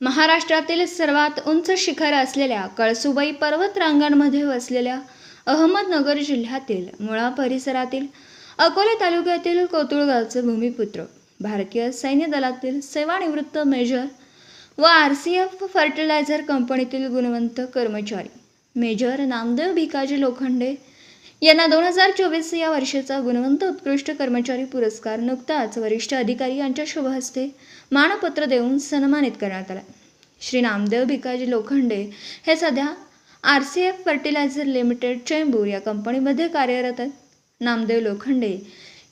महाराष्ट्रातील सर्वात उंच शिखर असलेल्या कळसुबाई पर्वत रांगांमध्ये वसलेल्या अहमदनगर जिल्ह्यातील मुळा परिसरातील अकोले तालुक्यातील कोतुळगावचे भूमिपुत्र भारतीय सैन्य दलातील सेवानिवृत्त मेजर व आर सी एफ फर्टिलायझर कंपनीतील गुणवंत कर्मचारी मेजर नामदेव भिकाजी लोखंडे यांना दोन हजार चोवीस या वर्षाचा गुणवंत उत्कृष्ट कर्मचारी पुरस्कार नुकताच वरिष्ठ अधिकारी यांच्या शुभहस्ते मानपत्र देऊन सन्मानित करण्यात आला. श्री नामदेव भिकाजी लोखंडे हे सध्या R C F fertiliser limited Chembur या कंपनीमध्ये कार्यरत आहेत. नामदेव लोखंडे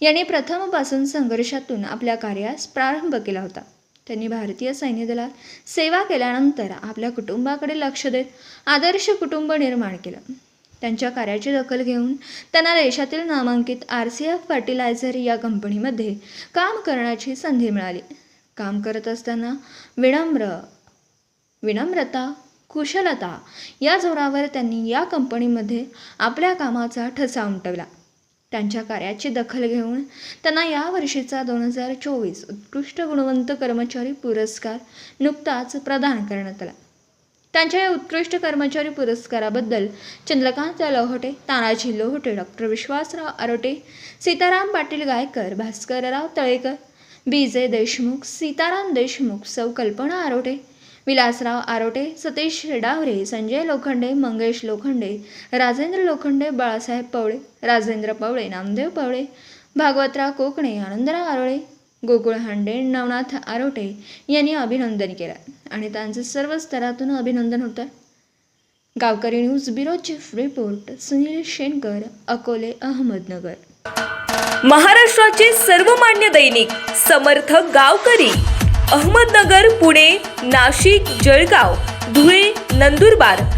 यांनी प्रथमपासून संघर्षातून आपल्या कार्यास प्रारंभ केला होता. त्यांनी भारतीय सैन्य दलात सेवा केल्यानंतर आपल्या कुटुंबाकडे लक्ष देत आदर्श कुटुंब निर्माण केलं. त्यांच्या कार्याची दखल घेऊन त्यांना देशातील नामांकित आर सी एफ फर्टिलायझर या कंपनीमध्ये काम करण्याची संधी मिळाली. काम करत असताना विनम्र विनम्रता कुशलता या जोरावर त्यांनी या कंपनीमध्ये आपल्या कामाचा ठसा उमटवला. त्यांच्या कार्याची दखल घेऊन त्यांना या वर्षीचा दोन हजार चोवीस उत्कृष्ट गुणवंत कर्मचारी पुरस्कार नुकताच प्रदान करण्यात आला. त्यांच्या या उत्कृष्ट कर्मचारी पुरस्काराबद्दल चंद्रकांत लोहटे तानाजी लोहटे डॉक्टर विश्वासराव आरोटे सीताराम पाटील गायकर भास्करराव तळेकर बी देशमुख सीताराम देशमुख सौ कल्पना आरोटे विलासराव आरोटे सतीश डावरे संजय लोखंडे मंगेश लोखंडे राजेंद्र लोखंडे बाळासाहेब पवळे राजेंद्र पवळे नामदेव पवळे भागवतराव कोकणे आनंदराव आरोळे गोकुळ हांडे नवनाथ आरोटे यांनी अभिनंदन केलं आणि त्यांचं सर्व स्तरातून अभिनंदन होतं. Gaonkari news bureau chief report Sunil Shenkar Akole Ahmednagar. महाराष्ट्राचे सर्वमान्य दैनिक समर्थ गावकरी अहमदनगर पुणे नाशिक जळगाव धुळे नंदुरबार